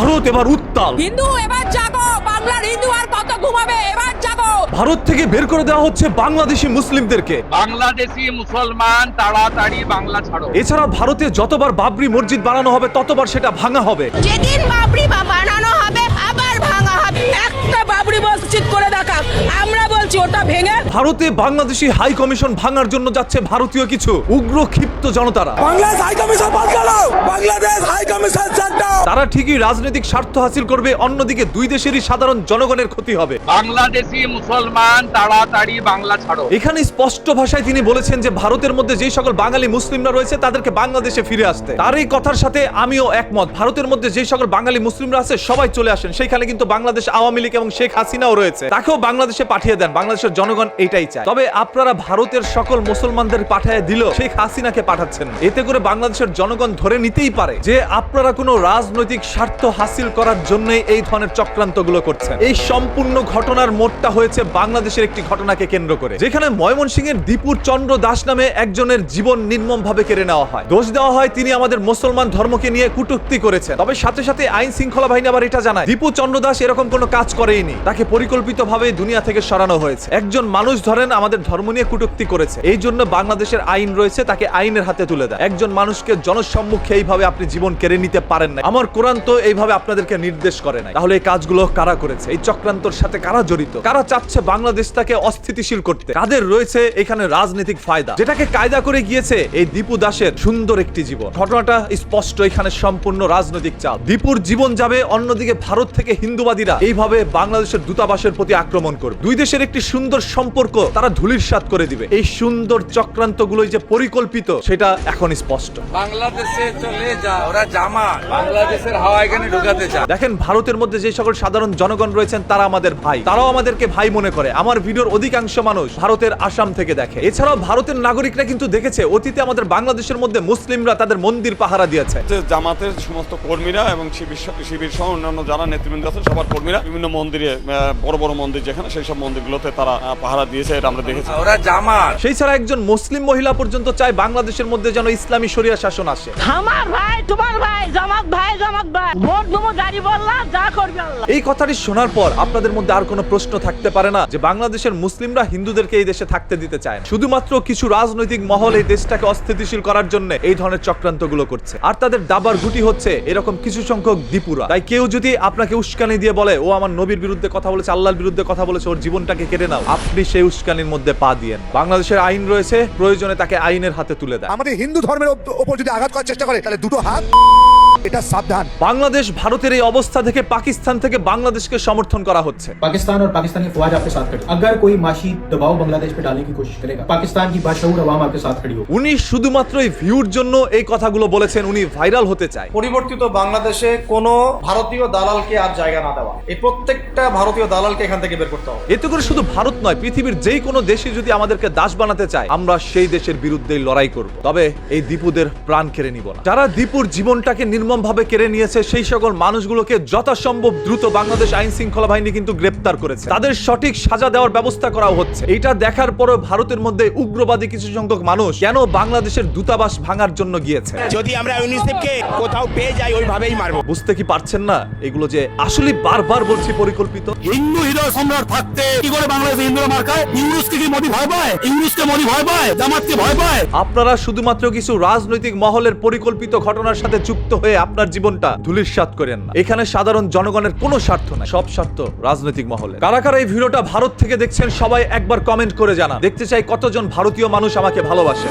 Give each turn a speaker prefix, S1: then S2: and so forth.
S1: ভারত এবার উত্তাল।
S2: হিন্দু এবার জাগো বাংলার হিন্দু আর কত ঘুমাবে এবার জাগো।
S1: ভারত থেকে বের করে দেওয়া হচ্ছে বাংলাদেশি মুসলিমদেরকে।
S3: বাংলাদেশি মুসলমান তাড়াতাড়ি বাংলা ছাড়ো।
S1: এছাড়া ভারতে যতবার বাবরি মসজিদ বানানো হবে ততবার সেটা ভাঙা হবে।
S2: যেদিন বাবরি বা
S1: ভারতে বাংলাদেশি হাই কমিশন ভাঙার জন্য যাচ্ছে ভারতীয় কিছু উগ্র ক্ষিপ্ত জনতারা।
S4: Bangladesh high commission Bangladesh high commission
S1: তারা ঠিকই রাজনৈতিক স্বার্থ হাসিল করবে অন্যদিকে দুই দেশেরই সাধারণ জনগণের ক্ষতি হবে।
S3: বাংলাদেশি মুসলমান তাড়াতাড়ি বাংলা ছাড়ো।
S1: এখানে স্পষ্ট ভাষায় তিনি বলেছেন যে ভারতের মধ্যে যে সকল বাঙালি মুসলিমরা রয়েছে তাদেরকে বাংলাদেশে ফিরে আসতে। তার এই কথার সাথে আমিও একমত। ভারতের মধ্যে যে সকল বাঙালি মুসলিমরা আছে সবাই চলে আসেন। সেইখানে কিন্তু বাংলাদেশ আওয়ামী লীগ এবং শেখ হাসিনাও রয়েছে। তাকেও বাংলাদেশে পাঠিয়ে দেন। বাংলাদেশের জনগণ এটাই চায় তবে আপনারা ভারতের সকল মুসলমানদের পাঠায় দিল শেখ হাসিনাকে পাঠাচ্ছেন এতে করে বাংলাদেশের জনগণ ধরে নিতেই পারে যে আপনারা কোনো রাজনৈতিক স্বার্থ হাসিল করার জন্যই এই ধরনের চক্রান্তগুলো করছেন। এই সম্পূর্ণ ঘটনার মোড়টা হয়েছে বাংলাদেশের একটি ঘটনাকে কেন্দ্র করে, যেখানে ময়মনসিংহের দীপুর চন্দ্র দাস নামে একজনের জীবন নির্মম ভাবে কেড়ে নেওয়া হয়। দোষ দেওয়া হয় তিনি আমাদের মুসলমান ধর্মকে নিয়ে কুটুক্তি করেছেন। তবে সাথে সাথে আইন শৃঙ্খলা বাহিনী আবার এটা জানায়, দীপু চন্দ্র দাস এরকম কোনো কাজ করেইনি। তাকে পরিকল্পিতভাবে দুনিয়া থেকে সরানো হয়েছে। একজন মানুষ ধরেন আমাদের ধর্ম নিয়ে কুটুক্তি করেছে, এই জন্য বাংলাদেশের আইন রয়েছে, তাকে আইনের হাতে তুলে দেয়। একজন মানুষকে জনসম্মুখে এইভাবে আপনি জীবন কেড়ে নিতে পারেন না। আমার কোরআন তো এইভাবে আপনাদেরকে নির্দেশ করে নাই। তাহলে এই কাজগুলো কারা করেছে? এই চক্রান্তর সাথে কারা জড়িত? কারা চাচ্ছে বাংলাদেশটাকে অস্থিতিশীল করতে? কাদের রয়েছে এখানে রাজনৈতিক ফায়দা? যেটাকে কায়দা করে গিয়েছে এই দীপু দাসের সুন্দর একটি জীবন। ঘটনাটা স্পষ্ট, এখানে সম্পূর্ণ রাজনৈতিক চাপ। দীপুর জীবন যাবে অন্যদিকে ভারত থেকে হিন্দুবাদীরা এইভাবে বাংলাদেশের দূতাবাসের প্রতি আক্রমণ করবে। দুই দেশের একটি সুন্দর সম্পর্ক তারা ধুলির সাত করে দিবে। এই সুন্দর চক্রান্তগুলোই যে পরিকল্পিত সেটা এখন স্পষ্ট।
S5: বাংলাদেশে চলে যা ওরা জামা বাংলাদেশের হাওয়া এখানে ঢুকাতে চায়।
S1: দেখেন ভারতের মধ্যে যে সকল সাধারণ জনগণ রয়েছেন তারা আমাদের ভাই। তারাও আমাদেরকে ভাই মনে করে। আমার ভিডিওর অধিকাংশ মানুষ ভারতের আসাম থেকে দেখে। এছাড়াও ভারতের নাগরিকরা কিন্তু দেখেছে অতীতে আমাদের বাংলাদেশের মধ্যে মুসলিমরা তাদের মন্দির পাহারা দিয়েছে।
S6: যে জামাতের সমস্ত কর্মীরা এবং শিবির শিবির সহ অন্যান্য যারা নেতৃবৃন্দ আছেন সবার কর্মীরা বিভিন্ন মন্দিরে আহ, বড় বড় মন্দির যেখানে সেই সব মন্দিরগুলোতে তারা পাহারা দিয়েছে এটা আমরা দেখেছি।
S5: ওরা জামাত।
S1: সেই ছাড়া একজন মুসলিম মহিলা পর্যন্ত চায় বাংলাদেশের মধ্যে যেন ইসলামী শরিয়া শাসন আসে।
S2: আমার ভাই তোমার ভোট দেবো গাড়ি বললাম যা করবে আল্লাহ।
S1: এই কথাটি শোনার পর আপনাদের মধ্যে আর কোনো প্রশ্ন থাকতে পারে না যে বাংলাদেশের মুসলিমরা হিন্দুদেরকে এই দেশে থাকতে দিতে চায় না। শুধুমাত্র কিছু রাজনৈতিক মহল এই দেশটাকে অস্থিতিশীল করার জন্য এই ধরনের চক্রান্তগুলো করছে। আর তাদের দাবার গুটি হচ্ছে এরকম কিছু সংখ্যক দীপুরা তাই কেউ যদি আপনাকে উস্কানি দিয়ে বলে ও আমার নবীর বিরুদ্ধে কথা বলেছে আল্লাহর বিরুদ্ধে কথা বলেছে ওর জীবনটাকে কেড়ে নাও আপনি সেই উস্কানির মধ্যে পা দিয়েন বাংলাদেশের আইন রয়েছে প্রয়োজনে তাকে আইনের হাতে তুলে দেয়
S4: আমাদের হিন্দু ধর্মের ওপর যদি আঘাত করার চেষ্টা করে তাহলে দুটো হাত এটা সাবধান
S1: বাংলাদেশ ভারতের এই অবস্থা থেকে পাকিস্তান থেকে বাংলাদেশকে সমর্থন করা হচ্ছে
S7: पाकिस्तान और पाकिस्तानी फौज आपके साथ खड़ी अगर कोई माशी दबाव बांग्लादेश पे डालने की कोशिश करेगा पाकिस्तान की बाशूर अवाम आपके साथ खड़ी होगी
S1: উনি শুধুমাত্র এই ভিউর জন্য এই কথাগুলো বলেছেন উনি ভাইরাল হতে চায়
S8: পরিবর্তিত বাংলাদেশে কোনো ভারতীয় দালালকে আর জায়গা না দেওয়া এই প্রত্যেকটা ভারতীয় দালালকে এখান থেকে বের করতে হবে
S1: এতে করে শুধু ভারত নয় পৃথিবীর যেই কোনো দেশে যদি আমাদেরকে দাস বানাতে চায় আমরা সেই দেশের বিরুদ্ধে লড়াই করব তবে এই দীপুদের প্রাণ কেড়ে নিব না যারা দীপুর জীবনটাকে নির্মম ভাবে কেড়ে নিয়েছে সেই সকল মানুষগুলোকে যথাসম্ভব দ্রুত বাংলাদেশ আইন শৃঙ্খলা বাহিনী কিন্তু গ্রেপ্তার করেছে। তাদের সঠিক সাজা দেওয়ার ব্যবস্থা করা হচ্ছে। এটা দেখার পরও ভারতের মধ্যে উগ্রবাদী কিছু সংখ্যক মানুষ কেন বাংলাদেশের দূতাবাস ভাঙার জন্য গিয়েছে?
S9: যদি আমরা ইউনিসেফকে কোথাও পেয়ে যাই ওইভাবেই মারবো।
S1: বুঝতে কি পারছেন না এগুলো যে আসলে বারবার বলছি পরিকল্পিত?
S9: হিন্দু হৃদয় সম্রাট থাকতে কি করে বাংলাদেশে হিন্দুরা মার খায়? ইংলিশকে কি মোদি ভয় পায়? ইংলিশকে মোদি ভয় পায়? জামাতকে ভয় পায়?
S1: আপনারা শুধুমাত্র কিছু রাজনৈতিক মহলের পরিকল্পিত ঘটনার সাথে যুক্ত হয়ে আপনার জীবনটা ধুলির সাত করেন না। এখানে সাধারণ জনগণের কোনো স্বার্থ নাই। সব স্বার্থ রাজনৈতিক মহলে। কারা কারা এই ভিডিওটা ভারত থেকে দেখছেন সবাই একবার কমেন্ট করে জানা দেখতে চাই কতজন ভারতীয় মানুষ আমাকে ভালোবাসে।